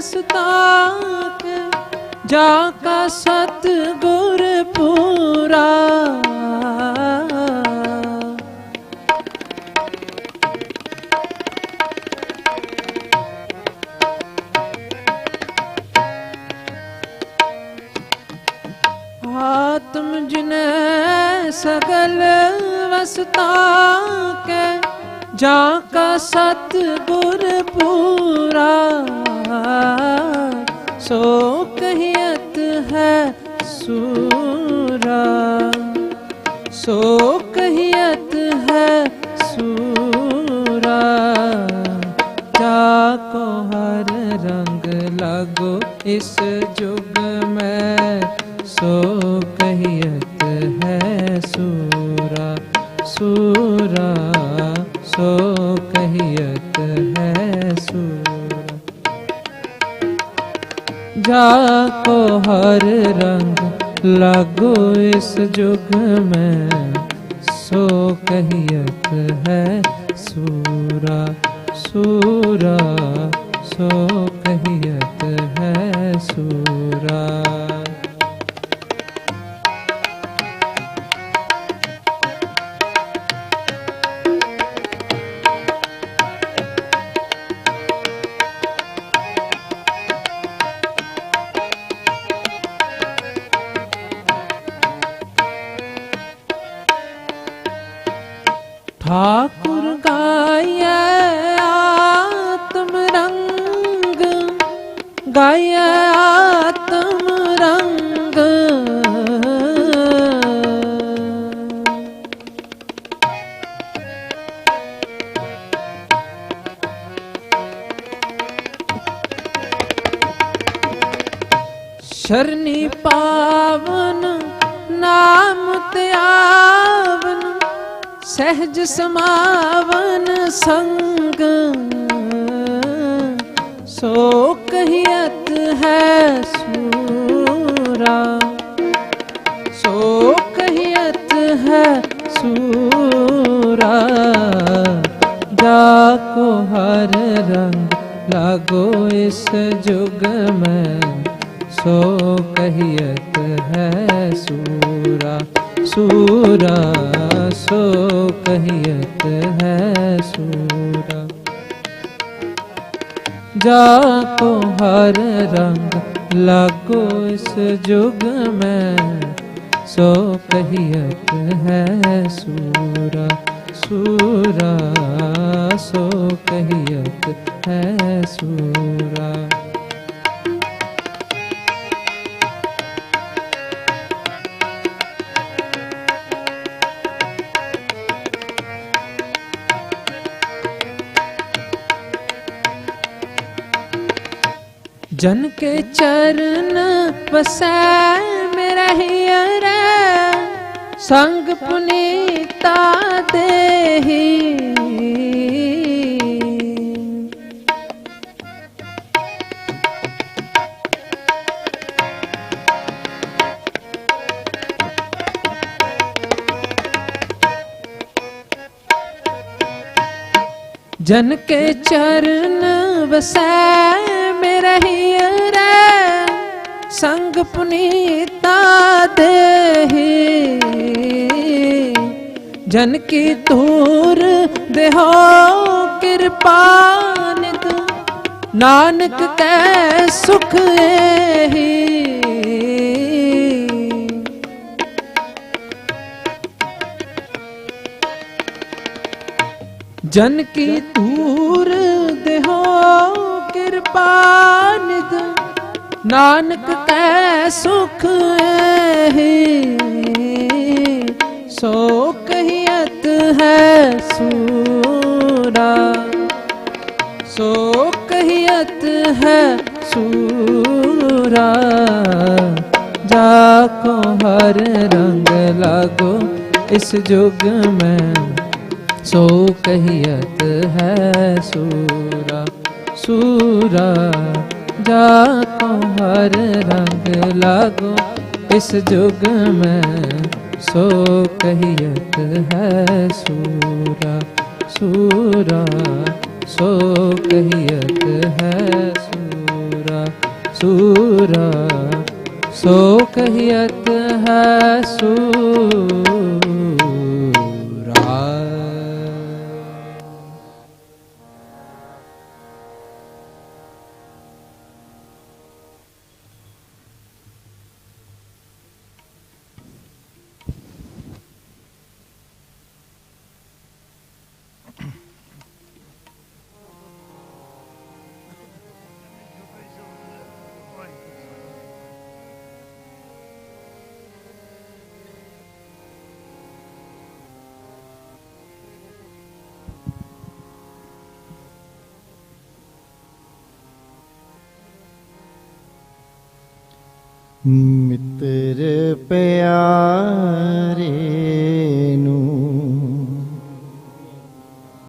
ਵਸਤਾਕ ਜਾ ਕਾ ਸਤ ਗੁਰ ਪੂਰਾ। ਆਤਮ ਜਿਨੈ ਸਗਲ ਵਸਤਾ ਕੈ ਜਾ ਕਾ ਸਤ ਗੁਰ ਪੂਰਾ, ਸੋ ਕਹੀਅਤ ਹੈ ਸੂਰਾ। ਸੋ ਕਹੀਅਤ ਹੈ ਸੂਰਾ, ਜਾ ਕੋ ਹਰ ਰੰਗ ਲਾਗੋ ਇਸ ਜੁਗ ਮੈਂ, ਸੋ ਕਹੀਅਤ ਹੈ ਸੂਰਾ। ਸੂਰਾ ਸੋ ਕਹੀਤ ਹੈ ਸੂਰ ਜਾ ਕੋ ਹਰ ਰੰਗ ਲਾਗੋ ਇਸ ਜੁਗ ਮੈਂ ਸੋ ਕਹੀਤ ਹੈ ਸੂਰਾ ਸੂਰਾ ਸੋ ਕਹੀਤ ਹੈ ਸੂਰਾ ਠਾਕੁਰ ਗਾਇਐ ਆਤਮ ਰੰਗ ਗਾਇਆ ਆਤਮ ਰੰਗ। ਸ਼ਰਨੀ ਪਾਵਨ ਨਾਮ ਧਿਆਵਨ सहज समावन संग। सो कहियत है सूरा। सो कहियत है सूरा। जा को हर रंग लागो इस जुग में। सो कहियत है सूरा सूरा। सो कहियत है सूरा जा को हर रंग लागो इस जुग में। सो कहियत है सूरा सूरा सो कहियत है सूरा जन के चरण बसै मेरा हियर संग पुनीता देही जन के चरण बसै मेरा हियर संग पुनीता दे जन की दूर देहो कृपा नित नानक के सुख एही। जन की दूर देहो कृपा निध नानक कै सुख है सो कहियत है सूरा। सो कहियत है सूरा। जाको हर रंग लागो इस जुग में। सो कहियत है सूरा। ਸੂਰਾ ਜਾ ਤੋ ਹਰ ਰੰਗ ਲਾਗੋ। ਇਸ ਜੁਗ ਮੈਂ ਸੋ ਕਹੀਤ ਹੈ ਸੂਰਾ ਸੂਰਾ, ਸੋ ਕਹੀਤ ਹੈ ਸੂਰਾ ਸੂਰਾ, ਸੋ ਕਹੀਤ ਹੈ ਸੂਰਾ। ਮਿੱਤਰ ਪਿਆਰੇ